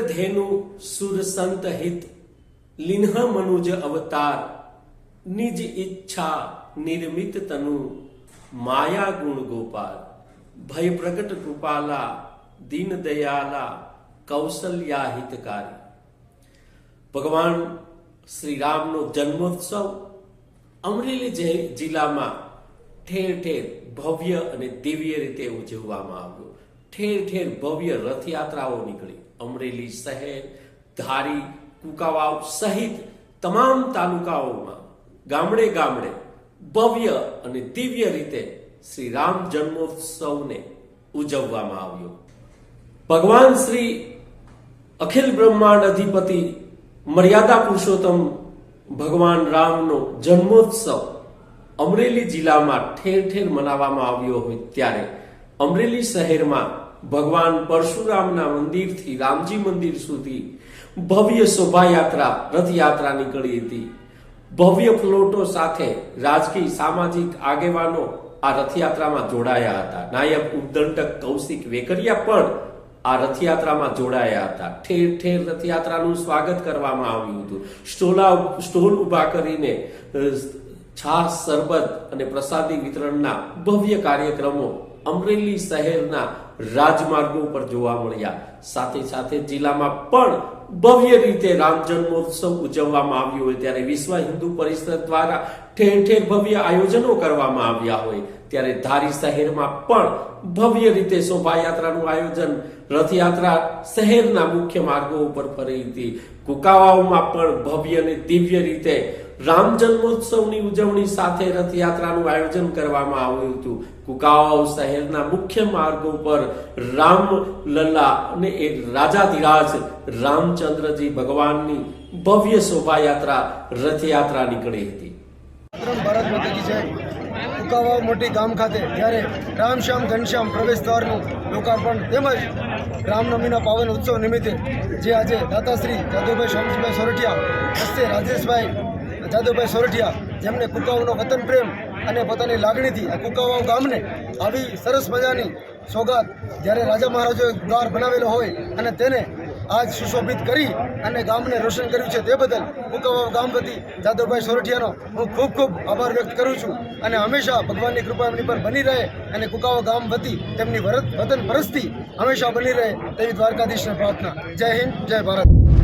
ધેનુ સુર સંત હિત, લિન્હ મનુજ અવતાર, નિજ ઈચ્છા નિર્મિત તનુ, માયા ગુણ ગોપાલ, ભય પ્રગટ કૃપાલા, દીન દયાલા, કૌશલ્યા હિતકારી. ભગવાન શ્રી રામનો જન્મોત્સવ અમરેલી જિલ્લામાં ઠેર ઠેર ભવ્ય અને દિવ્ય રીતે ઉજવવામાં આવ્યો. ઠેર ઠેર ભવ્ય રથયાત્રાઓ નીકળી. અમરેલી શહેર, ધારી, કુકાવાવ સહિત તમામ તાલુકાઓમાં ગામડે ગામડે ભવ્ય અને દિવ્ય રીતે શ્રી રામ જન્મોત્સવને ઉજવવામાં આવ્યો. ભગવાન શ્રી અખિલ બ્રહ્માંડ અધિપતિ મર્યાદા પુરુષોત્તમ ભગવાન રામનો જન્મોત્સવ અમરેલી જિલ્લામાં ઠેર ઠેર મનાવવામાં આવ્યો હોય ત્યારે અમરેલી શહેરમાં ભગવાન પરશુરામના મંદિરથી, રામજી મંદિર સુધી ભવ્ય શોભાયાત્રા, રથયાત્રા નીકળી હતી. ભવ્ય ફ્લોટો સાથે રાજકીય, સામાજિક આગેવાનો આ રથયાત્રામાં જોડાયા હતા. નાયબ ઉદ્દંડક કૌશિક વેકરિયા પણ આ રથયાત્રામાં જોડાયા હતા. ઠેર ઠેર રથયાત્રાનું સ્વાગત કરવામાં આવ્યું હતું. સ્ટોલા સ્ટોલ ઊભા કરીને છાસ, શરબત અને પ્રસાદી વિતરણના ભવ્ય કાર્યક્રમો અમરેલી શહેરના રાજમાર્ગો ઉપર જોવા મળ્યા. સાથે સાથે જિલ્લામાં પણ ભવ્ય રીતે રામ જન્મોત્સવ ઉજવવામાં આવ્યો હોય. ત્યારે વિશ્વ હિન્દુ પરિષદ દ્વારા ઠેર ઠેર ભવ્ય આયોજનો કરવામાં આવ્યા હોય. ત્યારે ધારી શહેરમાં પણ ભવ્ય રીતે શોભાયાત્રાનું આયોજન, રથયાત્રા શહેરના મુખ્ય માર્ગો ઉપર ફરી હતી. કુકાવાઓમાં પણ ભવ્ય અને દિવ્ય રીતે રામ જન્મોત્સવની ઉજવણી સાથે રથયાત્રાનું આયોજન કરવામાં આવ્યું હતું. કુકાવાવ શહેરના મુખ્ય માર્ગો પર રામ લલ્લા અને એ રાજાધિરાજ રામચંદ્રજી ભગવાનની ભવ્ય શોભાયાત્રા રથયાત્રા નીકળી હતી. કુકાવાવ મોટી ગામ ખાતે જ્યારે રામશ્યામ ઘનશ્યામ પ્રવેશ દ્વારનું લોકાર્પણ તેમજ રામનવમીના પાવન ઉત્સવ નિમિત્તે જે આજે દાતાશ્રી જાદવભાઈ શ્યામજીભાઈ સોરઠિયા, હસ્તે રાજેશભાઈ જાદવભાઈ સોરઠિયા જેમને કુકાઓનો વતન પ્રેમ અને પોતાની લાગણીથી આ કુકાવાવ ગામને આવી સરસ મજાની સોગાત જ્યારે રાજા મહારાજોએ દ્વાર બનાવેલો હોય અને તેને આજ સુશોભિત કરી અને ગામને રોશન કર્યું છે તે બદલ કુકાવાવ ગામ વતી જાદવભાઈ સોરઠિયાનો હું ખૂબ ખૂબ આભાર વ્યક્ત કરું છું અને હંમેશા ભગવાનની કૃપા એમની પર બની રહે અને કુકાવા ગામ વતી તેમની વરત વતન પરસ્તી હંમેશા બની રહે તેવી દ્વારકાધીશને પ્રાર્થના. જય હિન્દ, જય ભારત.